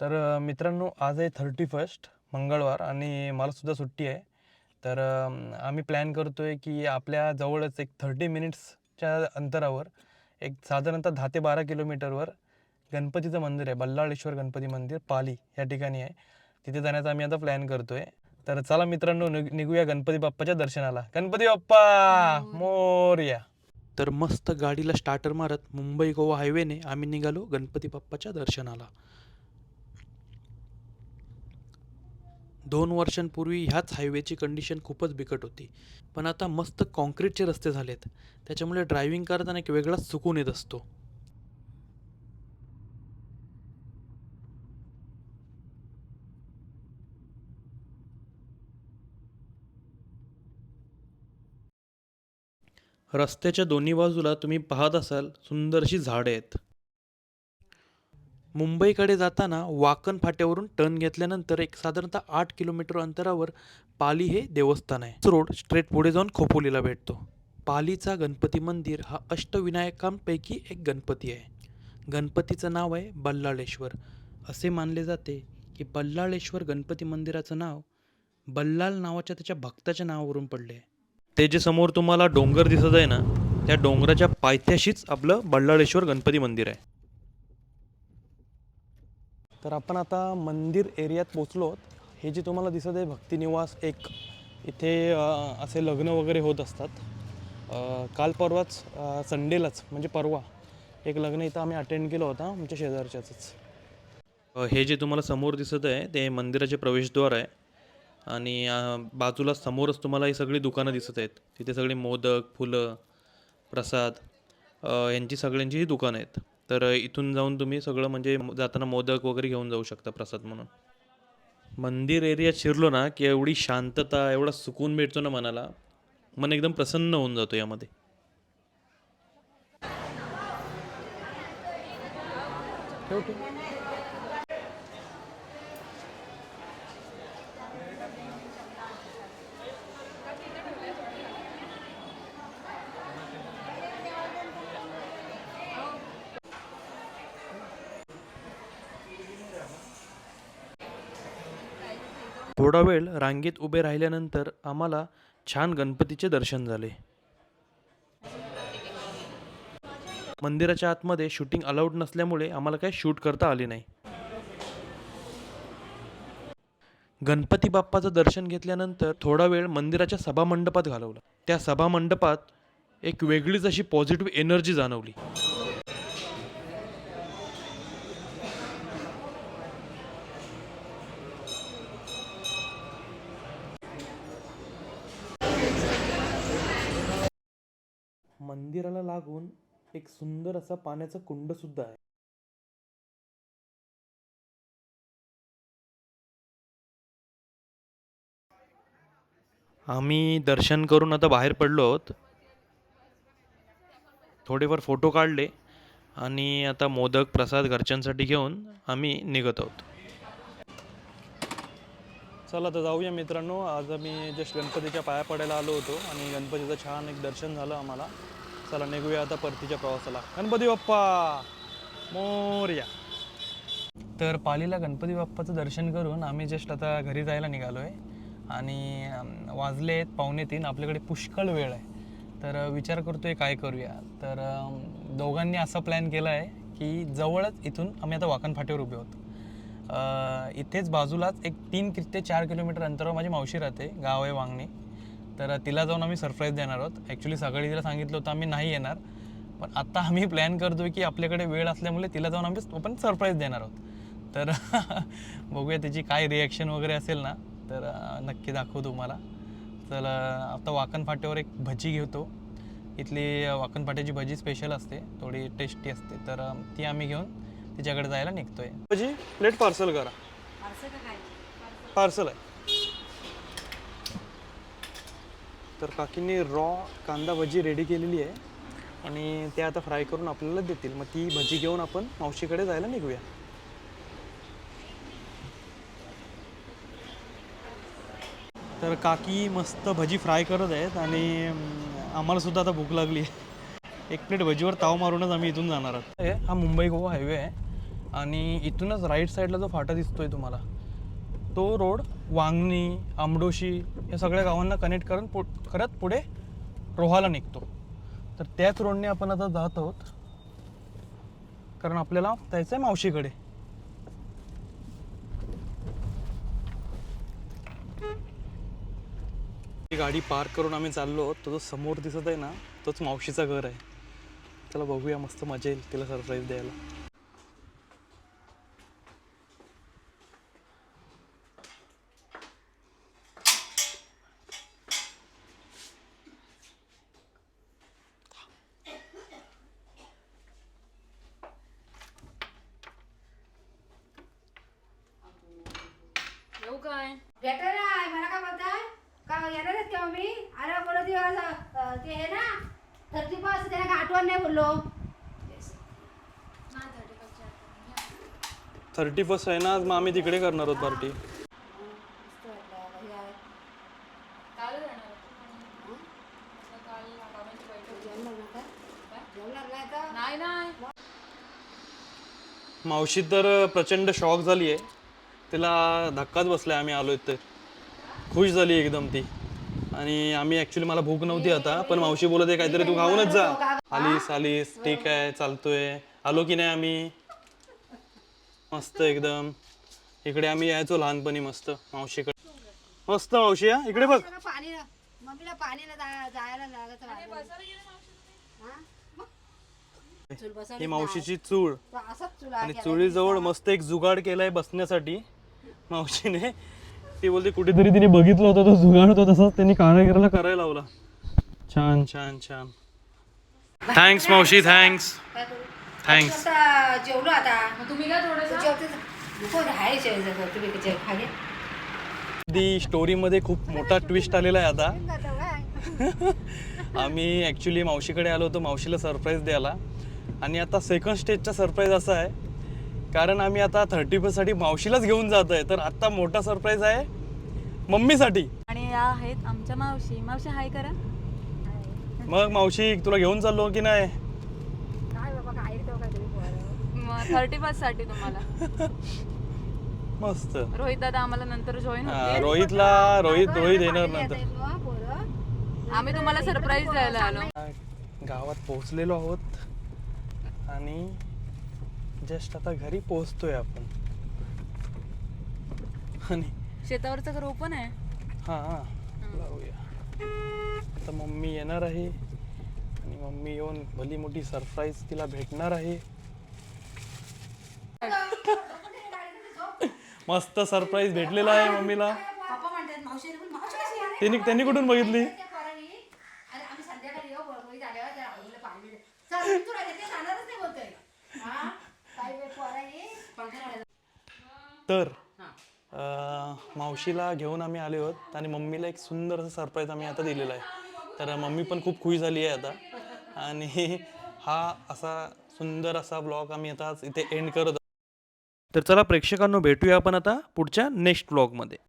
तर मित्रांनो आज आहे थर्टी फर्स्ट मंगळवार आणि मला सुद्धा सुट्टी आहे. तर आम्ही प्लॅन करतो आहे की आपल्या जवळच एक थर्टी मिनिट्सच्या अंतरावर एक साधारणतः दहा ते बारा किलोमीटरवर गणपतीचं मंदिर आहे. बल्लाळेश्वर गणपती मंदिर पाली या ठिकाणी आहे. तिथे जाण्याचा आम्ही आता प्लॅन करतो आहे तर चला मित्रांनो निघ- निघूया गणपती बाप्पाच्या दर्शनाला. गणपती बाप्पा! मोरया. तर मस्त गाडीला स्टार्टर मारत मुंबई गोवा हायवेने आम्ही निघालो गणपती बाप्पाच्या दर्शनाला. दोन वर्षांपूर्वी ह्याच हायवेची कंडिशन खूपच बिकट होती. पण आता मस्त कॉन्क्रीटचे रस्ते झालेत. त्याच्यामुळे ड्रायव्हिंग करताना एक वेगळाच सुकून येत असतो. रस्त्याच्या दोन्ही बाजूला तुम्ही पाहत असाल सुंदरशी झाडे आहेत. मुंबईकडे जाताना वाकण फाट्यावरून टर्न घेतल्यानंतर एक साधारणतः आठ किलोमीटर अंतरावर पाली हे देवस्थान आहे. रोड स्ट्रेट पुढे जाऊन खोपोलीला भेटतो. पालीचा गणपती मंदिर हा अष्टविनायकांपैकी एक गणपती आहे. गणपतीचं नाव आहे बल्लाळेश्वर. असे मानले जाते की बल्लाळेश्वर गणपती मंदिराचं नाव बल्लाल नावाच्या त्याच्या भक्ताच्या नावावरून पडले आहे. ते जे समोर तुम्हाला डोंगर दिसत आहे ना त्या डोंगराच्या पायथ्याशीच आपलं बल्लाळेश्वर गणपती मंदिर आहे. तर आपण आता मंदिर एरियात पोचलो आहोत. हे जे तुम्हाला दिसत आहे भक्तिनिवास एक इथे असे लग्न वगैरे होत असतात. काल परवाच संडेलाच म्हणजे परवा एक लग्न इथं आम्ही अटेंड केलं होतं आमच्या शेजारच्याच हे जे तुम्हाला समोर दिसत आहे ते मंदिराचे प्रवेशद्वार आहे. आणि बाजूला समोरच तुम्हाला ही सगळी दुकानं दिसत आहेत. तिथे सगळी मोदक फुलं प्रसाद यांची सगळ्यांची ही दुकानं आहेत. तर इथून जाऊन तुम्ही सगळं म्हणजे जाताना मोदक वगैरे घेऊन जाऊ शकता प्रसाद म्हणून. मंदिर एरियात शिरलो ना की एवढी शांतता एवढा सुकून भेटतो ना मनाला मन एकदम प्रसन्न होऊन जातो यामध्ये. ठेवतो थोडा वेळ रांगेत उभे राहिल्यानंतर आम्हाला छान गणपतीचे दर्शन झाले. मंदिराच्या आतमध्ये शूटिंग अलाउड नसल्यामुळे आम्हाला काही शूट करता आले नाही. गणपती बाप्पाचं दर्शन घेतल्यानंतर थोडा वेळ मंदिराच्या सभामंडपात घालवला. त्या सभामंडपात एक वेगळीच अशी पॉझिटिव्ह एनर्जी जाणवली. मंदिराला लागून एक सुंदर असा पाण्याचा कुंड सुद्धा आहे. आम्ही दर्शन करून आता बाहेर पडलो आहोत. थोडेफार फोटो काढले आणि आता मोदक प्रसाद घरच्यांसाठी घेऊन आम्ही निघत आहोत. चला तर जाऊया मित्रांनो. आज आम्ही जस्ट गणपतीच्या पाया पडायला आलो होतो आणि गणपतीचं छान एक दर्शन झालं आम्हाला. चला निघूया आता परतीच्या प्रवासाला. गणपती बाप्पा! मोरया. तर पालीला गणपती बाप्पाचं दर्शन करून आम्ही जस्ट आता घरी जायला निघालो आहे आणि वाजले आहेत पावणे तीन. आपल्याकडे पुष्कळ वेळ आहे. तर विचार करतोय काय करूया. तर दोघांनी असा प्लॅन केला आहे की जवळच इथून आम्ही आता वाकण उभे आहोत इथेच बाजूलाच एक तीन ते चार किलोमीटर अंतरावर माझी मावशी राहते गाव आहे वांगणी. तर तिला जाऊन आम्ही सरप्राईज देणार आहोत. ॲक्च्युली सकाळी तिला सांगितलं होतं आम्ही नाही येणार. पण आता आम्ही प्लॅन करतोय की आपल्याकडे वेळ असल्यामुळे तिला जाऊन आम्ही आपण सरप्राईज देणार आहोत. तर बघूया त्याची काय रिॲक्शन वगैरे असेल ना तर नक्की दाखवू तुम्हाला. अ, आता वाकण फाट्यावर एक भजी घेतो. इथली वाकण फाट्याची भजी स्पेशल असते थोडी टेस्टी असते. तर ती आम्ही घेऊन तिच्याकडे जायला निघतोय. भजी प्लेट पार्सल करा. पार्सल आहे. तर काकींनी रॉ कांदा भजी रेडी केलेली आहे. आणि ते आता फ्राय करून आपल्याला देतील. मग ती भजी घेऊन आपण मावशीकडे जायला निघूया. तर काकी मस्त भजी फ्राय करत आहेत आणि आम्हालासुद्धा आम्हाला सुद्धा आता भूक लागली आहे. एक प्लेट भजीवर ताव मारूनच आम्ही इथून जाणार आहोत. हे हा मुंबई गोवा हायवे आहे. आणि इथूनच राईट साईडला जो फाटा दिसतोय तुम्हाला तो रोड वांगणी आमडोशी या सगळ्या गावांना कनेक्ट करून पु करत पुढे रोहाला निघतो. तर त्याच रोडने आपण आता जात आहोत. कारण आपल्याला जायचं आहे मावशीकडे. गाडी पार्क करून आम्ही चाललो आहोत. तो जो समोर दिसत आहे ना तोच मावशीचं घर आहे. त्याला बघूया मस्त मजा येईल तिला सरप्राईज द्यायला. भेटलं नाही मला काय बोलताय? का येणार आहेत तेव्हा मी अरे बोलत दिवस ते हे ना थर्टी पास त्याला काय आठवण नाही बोललो. थर्टी फर्स्ट आहे ना आज मग आम्ही तिकडे करणार आहोत पार्टी मावशी तर प्रचंड शॉक झाली आहे तिला धक्काच बसलाय आम्ही आलोय तर. खुश झाली एकदम ती. आणि आम्ही ॲक्च्युली मला भूक नव्हती आता पण मावशी बोलत आहे काहीतरी तू खाऊनच जा. आलीस आलीस ठीक आहे चालतोय. आलो की नाही आम्ही? मस्त एकदम. इकडे आम्ही यायचो लहानपणी मस्त मावशीकडे. मस्त मावशी हा? इकडे बघ. ही? मावशीची चूळ. आणि चुळीजवळ मस्त एक जुगाड केलाय बसण्यासाठी. मावशीने. ती बोलते कुठेतरी तिने बघितलं होतं तो जुगाड होता तसाच त्यांनी कारागिराला करायला लावला. छान छान छान. थँक्स मावशी थँक्स थँक्स जेवलो आता. तुम्ही जेवते जे खाली? दी स्टोरीमध्ये खूप मोठा ट्विस्ट आलेला आहे आता. आम्ही ॲक्च्युली मावशीकडे आलो होतो. मावशीला सरप्राईज द्यायला. आणि आता सेकंड स्टेजचा सरप्राईज असा आहे. कारण आम्ही आता थर्टी साठी मावशीलाच घेऊन जात आहे. तर आता मोठा सरप्राईज आहे मम्मीसाठी. आणि या आहेत आमच्या मावशी. मावशी हाय करा. मग मावशी तुला घेऊन चाललो की नाही? काय बाबा. थर्टी फर्स्टसाठी तुम्हाला. मस्त. रोहित दादा आम्हाला नंतर जॉईन हा, होते रोहितला रोहित रोहित येणार नंतर. आम्ही तुम्हाला सरप्राईज द्यायला आलो. गावात पोहोचलेलो आहोत. आणि जस्ट आता घरी पोहोचतोय आपण. आणि शेतावरचं घर ओपन आहे? हा लावूया. आता मम्मी येणार आहे. आणि मम्मी येऊन भली मोठी सरप्राईज तिला भेटणार आहे. मस्त सरप्राईज भेटलेला आहे मम्मीला. पप्पा म्हणतात मावशीला पण मावशी कशी आली? त्यांनी त्यांनी कुठून बघितली त्या पोरांनी, अरे आम्ही संध्याकाळी येऊ बरोबरी झाल्यावर त्या राहुलला पाणी देते. चल, तू राहते, ते जाणारच नाही बोलतोय. हा? काही वेळ पोरांनी पंखा लावला. तर अं, मावशीला घेऊन आम्ही आले आहोत आणि मम्मीला एक सुंदर असं सरप्राईज आम्ही आता दिलेला आहे. तर मम्मी पण खूप खुश झाली आहे आता. आणि हा असा सुंदर असा ब्लॉग आम्ही आता इथे एंड करत तर चला प्रेक्षकांनो भेटूया आपण आता पुढच्या नेक्स्ट ब्लॉगमध्ये